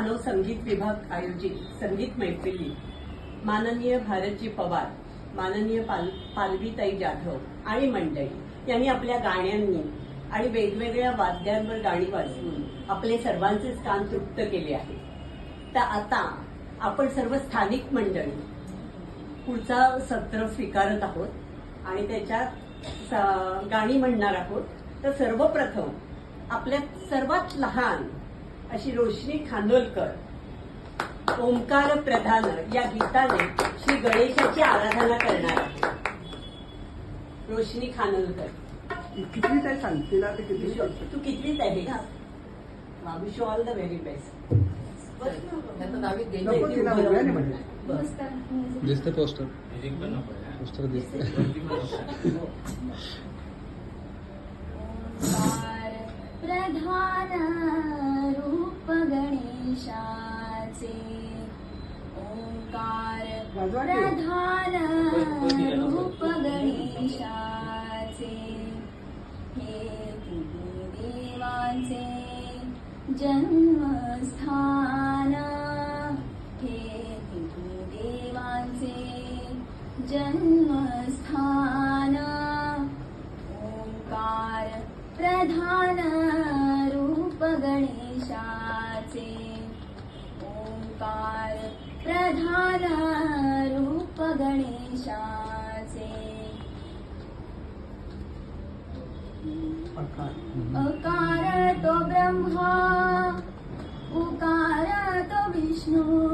मानव संगीत विभाग आयोजित संगीत मैफिली. माननीय भारतजी पवार माननीय पाल पालवीताई जाधव आणि मंडळी यांनी आपल्या गाण्यांनी आणि वेगवेगळ्या वाद्यांवर गाणी वाजवून आपले सर्वांचे स्थान तृप्त केले आहे. तर आता आपण सर्व स्थानिक मंडळी पुढचा सत्र स्वीकारत आहोत आणि त्याच्यात स- गाणी म्हणणार आहोत. तर सर्वप्रथम आपल्या सर्वात लहान अशी रोशनी खानोलकर ओंकार प्रधान या गीताने श्री गणेशाची आराधना करणार आहे. रोशनी खानोलकर. किती काय सांगतील ते किती तू कितवीच आहे wish all the very best दिसते पोस्टर. पोस्टर दिसते. प्रधान. गणेशाचे ओंकार. प्रधान रूप गणेशाचे. हे तिन्ही देवांचे जन्मस्थान. हे तिन्ही देवांचे जन्मस्थान. ओंकार प्रधान रूप गणेशाचे. अकार तो ब्रह्मा उकार तो विष्णू.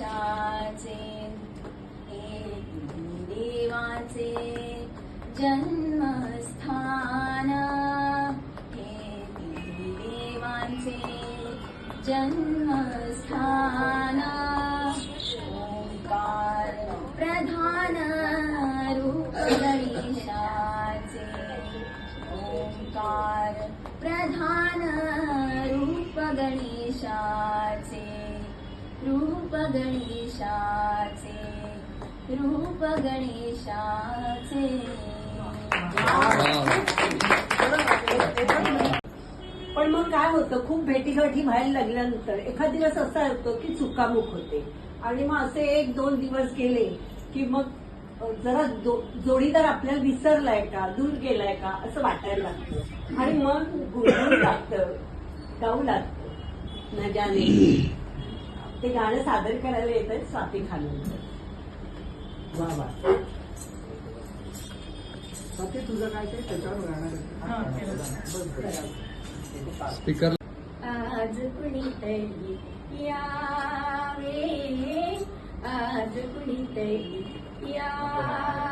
गणेशाचे हे देवाचे जन्मस्थान. हे देवाचे देवांचे जन्मस्थान. ओंकार प्रधान रूप गणेशाचे. ओंकार प्रधान रूप गणेशाचे. रूप गणेशाचे रूप गणेशाचे पण मग काय होतं खूप भेटीगाठी व्हायला लागल्यानंतर एखाद दिवस असा होतो की चुकामुक होते. आणि मग असे एक दोन दिवस गेले की मग जरा जो- जोडीदार आपल्याला विसरलाय का दूर गेलाय का असं वाटायला लागतं. आणि मग गुणगुण लागतं गाऊ लागतं. न जाने ते गाणं सादर करायला येत आहे स्वाती खानोलकर वा वा. बाकी तुझं काय ते? त्याच्यावर राहणार स्पीकर आज कुणीतरी यावे आज कुणीतरी यावे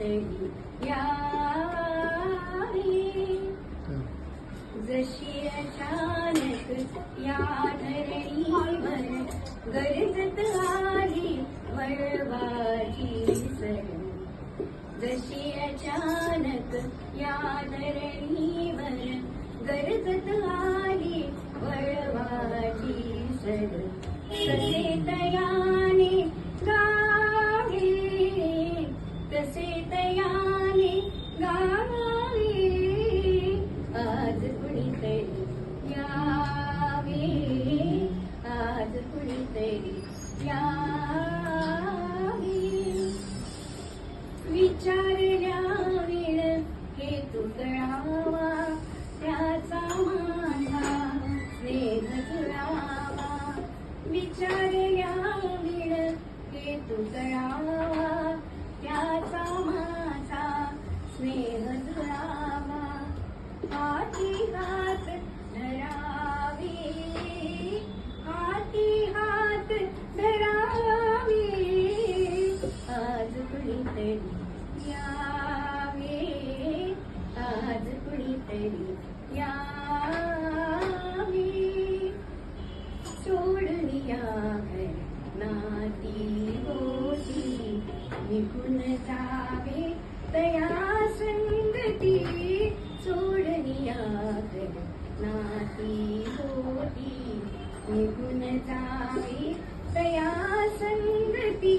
कुणीतरी जशी अचानक या धरणीवर गरजत आली वळवाची जशी अचानक या धरणीवर गरजत आली वळवाची सर। कुणीतरी यावे आज कुणीतरी यावे सोडल्या घर नाती होती निघून जावे तया संगती सोडल्या घर नाती होती निगुण जावे तया संगती.